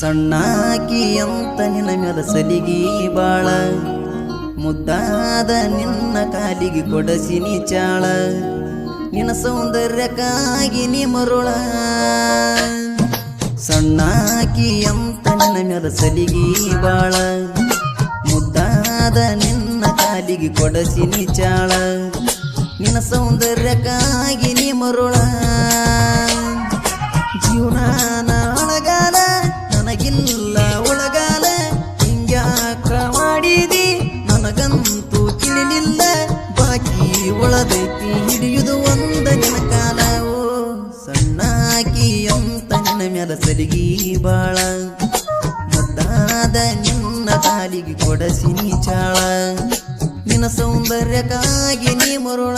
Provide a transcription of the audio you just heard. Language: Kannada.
ಸಣ್ಣಾಕಿ ಅಂತ ನಿನ್ನ ಮೇಲೆ ಸಲಿಗಿ ಬಾಳ. ಮುದ್ದಾದ ನಿನ್ನ ಕಾಲಿಗೆ ಕೊಡಸಿನಿ ಚಾಳ. ನಿನ್ನ ಸೌಂದರ್ಯಕ್ಕಾಗಿ ನೀ ಮರುಳ. ಸಣ್ಣಾಕಿ ಅಂತ ನಿನ್ನ ಮೇಲೆ ಸಲಿಗಿ ಬಾಳ. ಮುದ್ದಾದ ನಿನ್ನ ಕಾಲಿಗೆ ಕೊಡಸಿನಿ ಚಾಳ. ನಿನ್ನ ಸೌಂದರ್ಯಕ್ಕಾಗಿ ನನಗಂತೂ ತಿಳಿಲಿಲ್ಲ. ಬಾಕಿ ಒಳದೈತಿ ಹಿಡಿಯುದು ಒಂದ ದಿನ ಕಾಲ ಓ, ಸಣ್ಣಾಕಿ ಅಂತ ನನ್ನ ಮ್ಯಾಲ ಸರಿಗಿ ಬಾಳ. ಮದ್ದಾದ ನಿನ್ನ ಕೊಡಸಿ ನೀ ಚಾಳ. ನಿನ್ನ ಸೌಂದರ್ಯಕ್ಕಾಗಿ ನೀ ಮರುಳ.